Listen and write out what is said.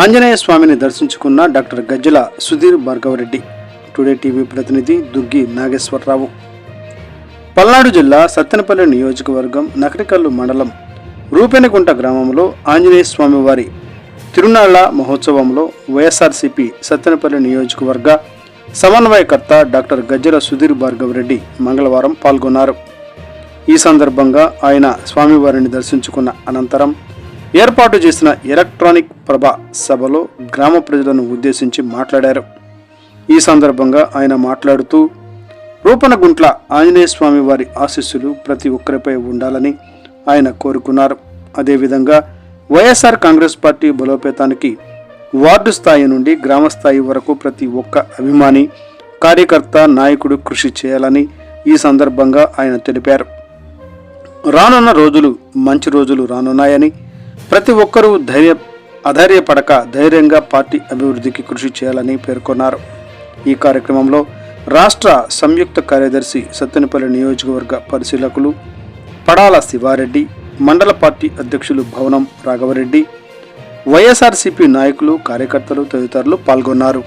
ఆంజనేయ స్వామిని దర్శించుకున్న doctor Gajjala Sudheer Bhargava Reddy. Today TV ప్రతినిధి దుగ్గి నాగేశ్వరరావు. పల్నాడు జిల్లా సత్తెనపల్లి నియోజకవర్గం నకరికల్లు మండలం రూపెనగుంట గ్రామంలో ఆంజనేయ స్వామివారి తిరునాళ్ళ మహోత్సవంలో వైఎస్ఆర్సీపీ సత్తెనపల్లి నియోజకవర్గ సమన్వయకర్త డాక్టర్ గజ్జల సుధీర్ భార్గవరెడ్డి మంగళవారం పాల్గొన్నారు. ఈ సందర్భంగా ఆయన స్వామివారిని దర్శించుకున్న అనంతరం ఏర్పాటు చేసిన ఎలక్ట్రానిక్ ప్రభ సభలో గ్రామ ప్రజలను ఉద్దేశించి మాట్లాడారు. ఈ సందర్భంగా ఆయన మాట్లాడుతూ రూపనగుంట్ల ఆంజనేయ స్వామి వారి ఆశీస్సులు ప్రతి ఒక్కరిపై ఉండాలని ఆయన కోరుకున్నారు. అదేవిధంగా వైఎస్ఆర్ కాంగ్రెస్ పార్టీ బలోపేతానికి వార్డు స్థాయి నుండి గ్రామ స్థాయి వరకు ప్రతి ఒక్క అభిమాని కార్యకర్త నాయకుడు కృషి చేయాలని ఈ సందర్భంగా ఆయన తెలిపారు. రానున్న రోజులు మంచి రోజులు రానున్నాయని ప్రతి ఒక్కరూ ధైర్య అధైర్యపడక ధైర్యంగా పార్టీ అభివృద్ధికి కృషి చేయాలని పేర్కొన్నారు. ఈ కార్యక్రమంలో రాష్ట్ర సంయుక్త కార్యదర్శి సత్తెనపల్లి నియోజకవర్గ పరిశీలకులు పడాల శివారెడ్డి మండల పార్టీ అధ్యక్షులు భవనం రాఘవరెడ్డి వైఎస్ఆర్సీపీ నాయకులు కార్యకర్తలు తదితరులు పాల్గొన్నారు.